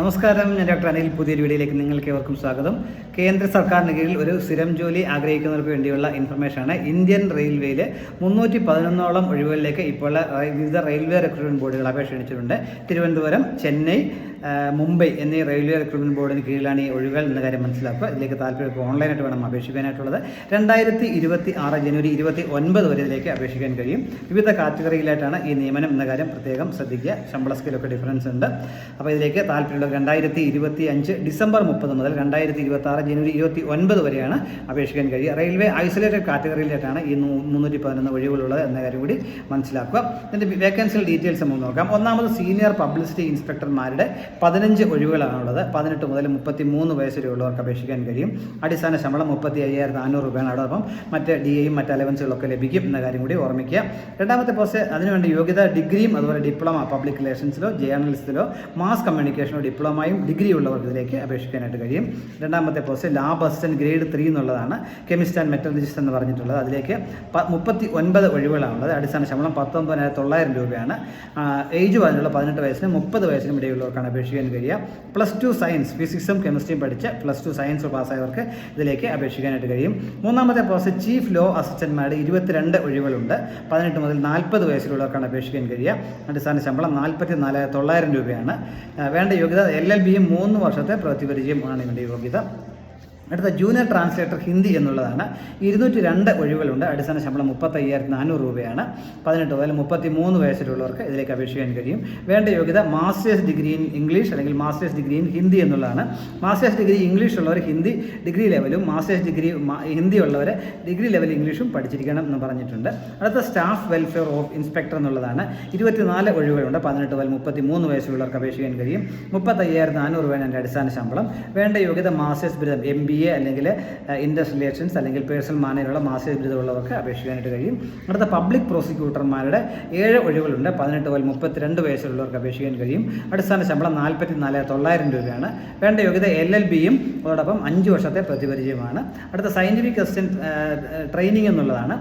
നമസ്കാരം ഞാൻ ഡോക്ടർ അനിൽ പുതിയൊരു വീഡിയോയിലേക്ക് നിങ്ങൾക്ക് ഏവർക്കും സ്വാഗതം. കേന്ദ്ര സർക്കാരിന് കീഴിൽ ഒരു സ്ഥിരം ജോലി ആഗ്രഹിക്കുന്നവർക്ക് വേണ്ടിയുള്ള ഇൻഫർമേഷനാണ് ഇന്ത്യൻ റെയിൽവേയിൽ മുന്നൂറ്റി പതിനൊന്നോളം ഒഴിവുകളിലേക്ക് ഇപ്പോൾ വിവിധ റെയിൽവേ റിക്രൂട്ട്മെന്റ് ബോർഡുകൾ അപേക്ഷ ക്ഷണിച്ചിട്ടുണ്ട് തിരുവനന്തപുരം ചെന്നൈ മുംബൈ എന്നീ റെയിൽവേ റിക്രൂട്ട്മെന്റ് ബോർഡിന് കീഴിലാണ് ഈ ഒഴിവുകൾ എന്ന കാര്യം മനസ്സിലാക്കുക. ഇതിലേക്ക് താല്പര്യം ഓൺലൈനായിട്ട് വേണം അപേക്ഷിക്കാനായിട്ടുള്ളത്. രണ്ടായിരത്തി ഇരുപത്തി ആറ് ജനുവരി ഇരുപത്തി ഒൻപത് വരെ ഇതിലേക്ക് അപേക്ഷിക്കാൻ കഴിയും. വിവിധ കാറ്റഗറിയിലായിട്ടാണ് ഈ നിയമനം എന്ന കാര്യം പ്രത്യേകം ശ്രദ്ധിക്കുക. ശമ്പള സ്കെയിലൊക്കെ ഡിഫറൻസ് ഉണ്ട്. അപ്പോൾ ഇതിലേക്ക് താല്പര്യമുള്ള രണ്ടായിരത്തി ഇരുപത്തി അഞ്ച് ഡിസംബർ മുപ്പത് മുതൽ രണ്ടായിരത്തി ഇരുപത്തി ആറ് ജനുവരി ഇരുപത്തി ഒൻപത് വരെയാണ് അപേക്ഷിക്കാൻ കഴിയുക. റെയിൽവേ ഐസൊലേറ്റഡ് കാറ്റഗറിയിലേക്കാണ് ഈ മുന്നൂറ്റി പതിനൊന്ന് ഒഴിവുകളുള്ളത് എന്ന കാര്യം കൂടി മനസ്സിലാക്കുക. ഇതിന്റെ വേക്കൻസി ഡീറ്റെയിൽസ് നമുക്ക് നോക്കാം. ഒന്നാമത് സീനിയർ പബ്ലിസിറ്റി ഇൻസ്പെക്ടർമാരുടെ പതിനഞ്ച് ഒഴിവുകളാണുള്ളത്. പതിനെട്ട് മുതൽ മുപ്പത്തി മൂന്ന് വയസ്സ് വരെയുള്ളവർക്ക് അപേക്ഷിക്കാൻ കഴിയും. അടിസ്ഥാന ശമ്പളം മുപ്പത്തി അയ്യായിരത്തി നാനൂറ് രൂപയാണ്. അതോടൊപ്പം മറ്റ് ഡി എയും മറ്റ് അലവൻസുകളൊക്കെ ലഭിക്കും എന്ന കാര്യം കൂടി ഓർമ്മിക്കുക. രണ്ടാമത്തെ പോസ്റ്റ് അതിനുവേണ്ടി യോഗ്യത ഡിഗ്രിയും അതുപോലെ ഡിപ്ലോമ പബ്ലിക് റിലേഷൻസിലോ ജേർണലിസ്റ്റിലോ മാസ് കമ്മ്യൂണിക്കേഷനോ ഡിപ്ലോമയും ഡിഗ്രി ഉള്ളവർക്ക് ഇതിലേക്ക് അപേക്ഷിക്കാനായിട്ട് കഴിയും. രണ്ടാമത്തെ post lab assistant grade three എന്നുള്ളതാണ് കെമിസ്റ്റ് ആൻഡ് മെറ്റലജിസ്റ്റ് എന്ന് പറഞ്ഞിട്ടുള്ളത്. അതിലേക്ക് മുപ്പത്തി ഒൻപത് ഒഴിവുകളാണുള്ളത് അടിസ്ഥാന ശമ്പളം പത്തൊമ്പതിനായിരത്തി തൊള്ളായിരം രൂപയാണ്. ഏജ് പറഞ്ഞുള്ള പതിനെട്ട് വയസ്സിനും മുപ്പത് വയസ്സിനും ഇടയിലുള്ളവർക്കാണ് അപേക്ഷിക്കാൻ കഴിയുക. പ്ലസ് ടു സയൻസ് ഫിസിക്സും കെമിസ്ട്രിയും പഠിച്ച് പ്ലസ് ടു സയൻസ് പാസ്സായവർക്ക് ഇതിലേക്ക് അപേക്ഷിക്കാനായിട്ട് കഴിയും. മൂന്നാമത്തെ പോസ്റ്റ് ചീഫ് ലോ അസിസ്റ്റന്റ്മാരുടെ ഇരുപത്തിരണ്ട് ഒഴിവുകളുണ്ട്. പതിനെട്ട് മുതൽ നാൽപ്പത് വയസ്സിലുള്ളവർക്കാണ് അപേക്ഷിക്കാൻ കഴിയുക. അടിസ്ഥാന ശമ്പളം നാൽപ്പത്തി നാലായിരത്തി തൊള്ളായിരം രൂപയാണ്. വേണ്ട യോഗ്യത എൽ എൽ ബിയും മൂന്ന് വർഷത്തെ പ്രതിപരിചയം പരിചയമാണ് ഇതിന്റെ യോഗ്യത. അടുത്ത ജൂനിയർ ട്രാൻസ്ലേറ്റർ ഹിന്ദി എന്നുള്ളതാണ്. ഇരുന്നൂറ്റി രണ്ട് ഒഴിവുകളുണ്ട്. അടിസ്ഥാന ശമ്പളം മുപ്പത്തയ്യായിരത്തി നാനൂറ് രൂപയാണ്. പതിനെട്ട് മുതൽ മുപ്പത്തി മൂന്ന് വയസ്സിലുള്ളവർക്ക് ഇതിലേക്ക് അപേക്ഷിക്കാൻ കഴിയും. വേണ്ട യോഗ്യത മാസ്റ്റേഴ്സ് ഡിഗ്രി ഇൻ ഇംഗ്ലീഷ് അല്ലെങ്കിൽ മാസ്റ്റേഴ്സ് ഡിഗ്രി ഇൻ ഹിന്ദി എന്നുള്ളതാണ്. മാസ്റ്റേഴ്സ് ഡിഗ്രി ഇംഗ്ലീഷ് ഉള്ളവർ ഹിന്ദി ഡിഗ്രി ലെവലും മാസ്റ്റേഴ്സ് ഡിഗ്രി ഹിന്ദി ഉള്ളവർ ഡിഗ്രി ലെവൽ ഇംഗ്ലീഷും പഠിച്ചിരിക്കണം എന്ന് പറഞ്ഞിട്ടുണ്ട്. അടുത്ത സ്റ്റാഫ് വെൽഫെയർ ഓഫ് ഇൻസ്പെക്ടർ എന്നുള്ളതാണ്. ഇരുപത്തിനാല് ഒഴിവുകളുണ്ട്. പതിനെട്ട് മുതൽ മുപ്പത്തി മൂന്ന് വയസ്സിലുള്ളവർക്ക് അപേക്ഷിക്കാൻ കഴിയും. മുപ്പത്തയ്യായിരത്തി നാനൂറ് രൂപയാണ് അടിസ്ഥാന ശമ്പളം. വേണ്ട യോഗ്യത മാസ്റ്റേഴ്സ് ബിരുദം എം ബി എ അല്ലെങ്കിൽ ഇൻഡസ്ട്രി റിലേഷൻസ് അല്ലെങ്കിൽ പേഴ്സണൽ മാനേജുള്ള മാസിക ബിരുദമുള്ളവർക്ക് അപേക്ഷിക്കാനായിട്ട് കഴിയും. അടുത്ത പബ്ലിക് പ്രോസിക്യൂട്ടർമാരുടെ ഏഴ് ഒഴിവുകളുണ്ട്. പതിനെട്ട് മുതൽ മുപ്പത്തിരണ്ട് വയസ്സുള്ളവർക്ക് അപേക്ഷിക്കാൻ കഴിയും. അടിസ്ഥാന ശമ്പളം നാൽപ്പത്തി നാല് തൊള്ളായിരം രൂപയാണ്. വേണ്ട യോഗ്യത എൽ എൽ ബിയും അതോടൊപ്പം അഞ്ച് വർഷത്തെ പ്രതിപരിചയമാണ്. അടുത്ത സയന്റിഫിക് അസിസ്റ്റന്റ് ട്രെയിനിങ് എന്നുള്ളതാണ്.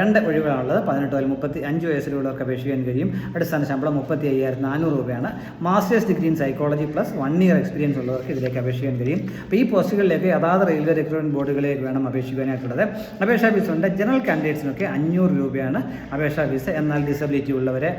രണ്ട് ഒഴിവുകളാണുള്ളത്. പതിനെട്ട് മുതൽ മുപ്പത്തി അഞ്ച് വയസ്സിലുള്ളവർക്ക് അപേക്ഷിക്കാൻ കഴിയും. അടിസ്ഥാന ശമ്പളം മുപ്പത്തി അയ്യായിരത്തി നാനൂറ് രൂപയാണ്. Masters degree in psychology plus one year experience ഉള്ളവർക്ക് ഇതിലേക്ക് അപേക്ഷിക്കാൻ കഴിയും. അപ്പോൾ ഈ പോസ്റ്റുകളിലേക്ക് അതാത് റെയിൽവേ റിക്രൂട്ട്മെന്റ് ബോർഡുകളിലേക്ക് വേണം അപേക്ഷിക്കാനായിട്ടുള്ളത്. അപേക്ഷാ ഫീസ് ഉണ്ട്. ജനറൽ കാൻഡിഡേറ്റ്സിനൊക്കെ അഞ്ഞൂറ് രൂപയാണ് അപേക്ഷാ ഫീസ്. എന്നാൽ ഡിസബിലിറ്റി ഉള്ളവരെ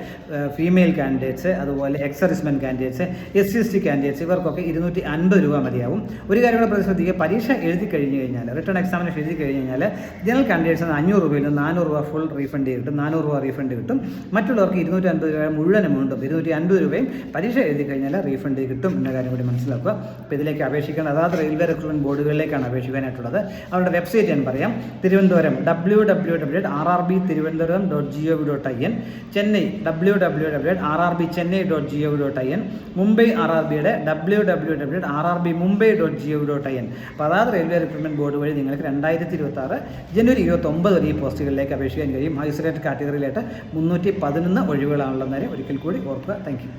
ഫീമെയിൽ കാൻഡിഡേറ്റ്സ് അതുപോലെ ex servicemen candidates S C S T candidates ഇവർക്കൊക്കെ ഇരുന്നൂറ്റി അൻപത് രൂപ മതിയാവും. ഒരു കാര്യം കൂടെ ശ്രദ്ധിക്കുക പരീക്ഷ എഴുതി കഴിഞ്ഞു കഴിഞ്ഞാൽ റിട്ടേൺ എക്സാമിനേഷൻ എഴുതി കഴിഞ്ഞു കഴിഞ്ഞാൽ ജനറൽ കാൻഡിഡേറ്റ്സിന് അഞ്ഞൂറ് രൂപയിൽ നിന്ന് നാനൂറ് രൂപ ഫുൾ റീഫണ്ട് കിട്ടും. നാനൂറ് രൂപ റീഫണ്ട് കിട്ടും. മറ്റുള്ളവർക്ക് ഇരുന്നൂറ്റി അൻപത് രൂപ മുഴുവൻ എമൗണ്ടും ഇരുന്നൂറ്റി അൻപത് രൂപയും പരീക്ഷ എഴുതി കഴിഞ്ഞാൽ റീഫണ്ട് കിട്ടും എന്ന കാര്യം കൂടി മനസ്സിലാക്കുക. അപ്പോൾ ഇതിലേക്ക് അപേക്ഷിക്കണം അതാത് റെയിൽവേ റിക്രൂട്ട്മെന്റ് ബോർഡുകളിലേക്കാണ് അപേക്ഷിക്കാനായിട്ടുള്ളത്. അവരുടെ വെബ്സൈറ്റ് ഞാൻ പറയാം. Thiruvananthapuram W W W R R B Thiruvananthapuram dot G O V dot I N Chennai W W W R R B Chennai dot G O V dot I N Mumbai R R ബിയുടെ W W W R R B Mumbai dot G O V dot I N അതാത് railway recruitment board വഴി നിങ്ങൾക്ക് രണ്ടായിരത്തി ഇരുപത്തി ആറ് ജനുവരി ഇരുപത്തൊമ്പത് വരെ ഈ പോസ്റ്റുകളിലേക്ക് അപേക്ഷിക്കാൻ കഴിയും. ഐസൊലേറ്റഡ് കാറ്റഗറിയിലായിട്ട് മുന്നൂറ്റി പതിനൊന്ന് ഒഴിവുകളാണുള്ള ഒരിക്കൽ കൂടി ഓർക്കുക. Thank you